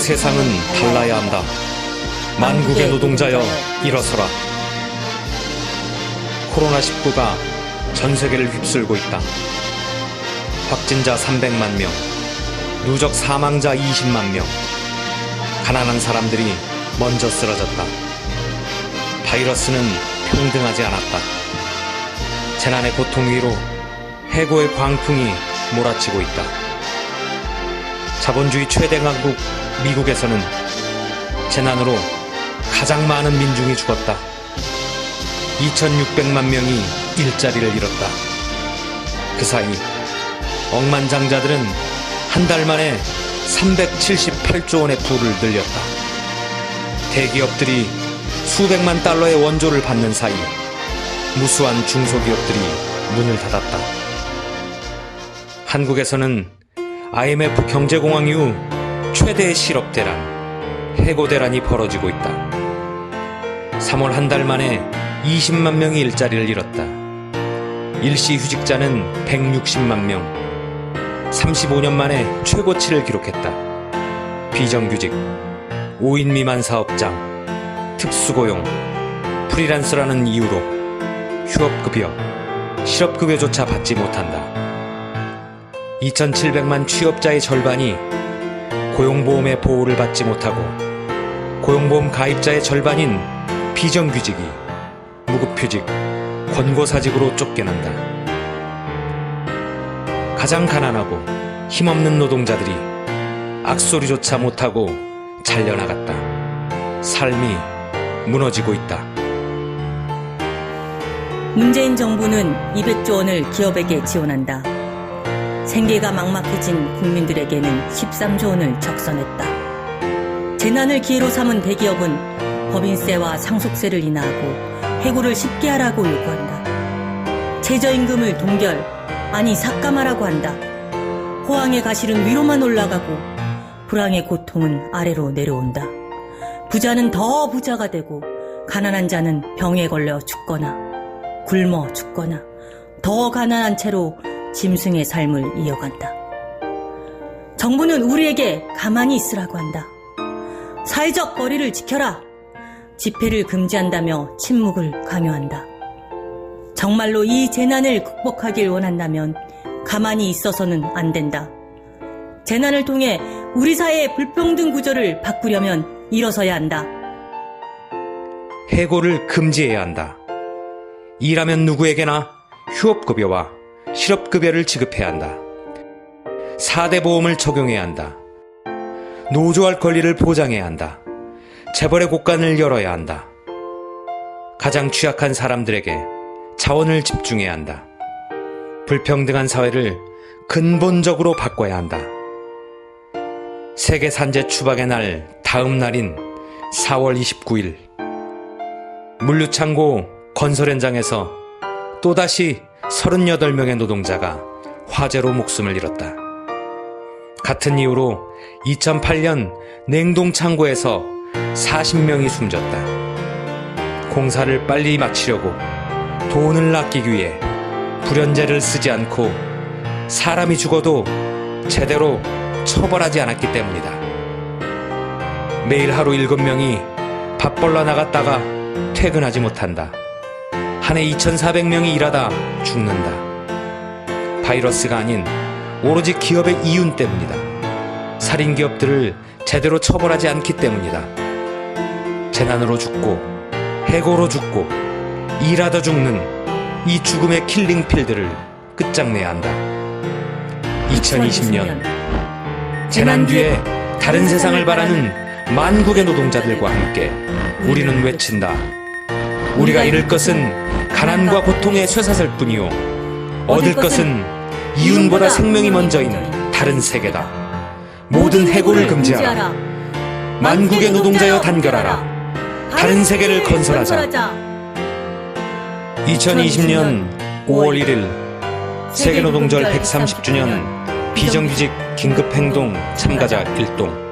세상은 달라야 한다. 만국의 노동자여 일어서라. 코로나19가 전 세계를 휩쓸고 있다. 확진자 300만 명, 누적 사망자 20만 명, 가난한 사람들이 먼저 쓰러졌다. 바이러스는 평등하지 않았다. 재난의 고통 위로 해고의 광풍이 몰아치고 있다. 자본주의 최대 강국 미국에서는 재난으로 가장 많은 민중이 죽었다. 2,600만 명이 일자리를 잃었다. 그 사이 억만장자들은 한 달 만에 378조 원의 부를 늘렸다. 대기업들이 수백만 달러의 원조를 받는 사이 무수한 중소기업들이 문을 닫았다. 한국에서는 IMF 경제공황 이후 최대의 실업 대란, 해고 대란이 벌어지고 있다. 3월 한 달 만에 20만 명이 일자리를 잃었다. 일시 휴직자는 160만 명. 35년 만에 최고치를 기록했다. 비정규직, 5인 미만 사업장, 특수고용, 프리랜서라는 이유로 휴업급여, 실업급여조차 받지 못한다. 2,700만 취업자의 절반이 고용보험의 보호를 받지 못하고 고용보험 가입자의 절반인 비정규직이 무급휴직, 권고사직으로 쫓겨난다. 가장 가난하고 힘없는 노동자들이 악소리조차 못하고 잘려나갔다. 삶이 무너지고 있다. 문재인 정부는 200조 원을 기업에게 지원한다. 생계가 막막해진 국민들에게는 13조 원을 적선했다. 재난을 기회로 삼은 대기업은 법인세와 상속세를 인하하고 해고를 쉽게 하라고 요구한다. 최저임금을 동결, 아니 삭감하라고 한다. 호황의 가실은 위로만 올라가고 불황의 고통은 아래로 내려온다. 부자는 더 부자가 되고 가난한 자는 병에 걸려 죽거나 굶어 죽거나 더 가난한 채로 짐승의 삶을 이어간다. 정부는 우리에게 가만히 있으라고 한다. 사회적 거리를 지켜라. 집회를 금지한다며 침묵을 강요한다. 정말로 이 재난을 극복하길 원한다면 가만히 있어서는 안 된다. 재난을 통해 우리 사회의 불평등 구조를 바꾸려면 일어서야 한다. 해고를 금지해야 한다. 일하면 누구에게나 휴업급여와 실업급여를 지급해야 한다. 4대 보험을 적용해야 한다. 노조할 권리를 보장해야 한다. 재벌의 곳간을 열어야 한다. 가장 취약한 사람들에게 자원을 집중해야 한다. 불평등한 사회를 근본적으로 바꿔야 한다. 세계 산재 추박의 날 다음 날인 4월 29일 물류창고 건설 현장에서 또다시 38명의 노동자가 화재로 목숨을 잃었다. 같은 이유로 2008년 냉동창고에서 40명이 숨졌다. 공사를 빨리 마치려고 돈을 아끼기 위해 불연제를 쓰지 않고 사람이 죽어도 제대로 처벌하지 않았기 때문이다. 매일 하루 7명이 밥 벌러 나갔다가 퇴근하지 못한다. 한 해 2,400명이 일하다 죽는다. 바이러스가 아닌 오로지 기업의 이윤 때문이다. 살인 기업들을 제대로 처벌하지 않기 때문이다. 재난으로 죽고 해고로 죽고 일하다 죽는 이 죽음의 킬링필드를 끝장내야 한다. 2020년 재난 뒤에 다른 세상을 바라는 만국의 노동자들과 함께 우리는 외친다. 우리가 잃을 것은 가난과 고통의 쇠사슬 뿐이요. 얻을 것은 이윤보다 생명이 먼저인 다른 세계다. 모든 해고를 금지하라. 만국의 노동자여 단결하라. 다른 세계를 건설하자. 2020년 5월 1일 세계노동절 130주년 비정규직 긴급행동 참가자 일동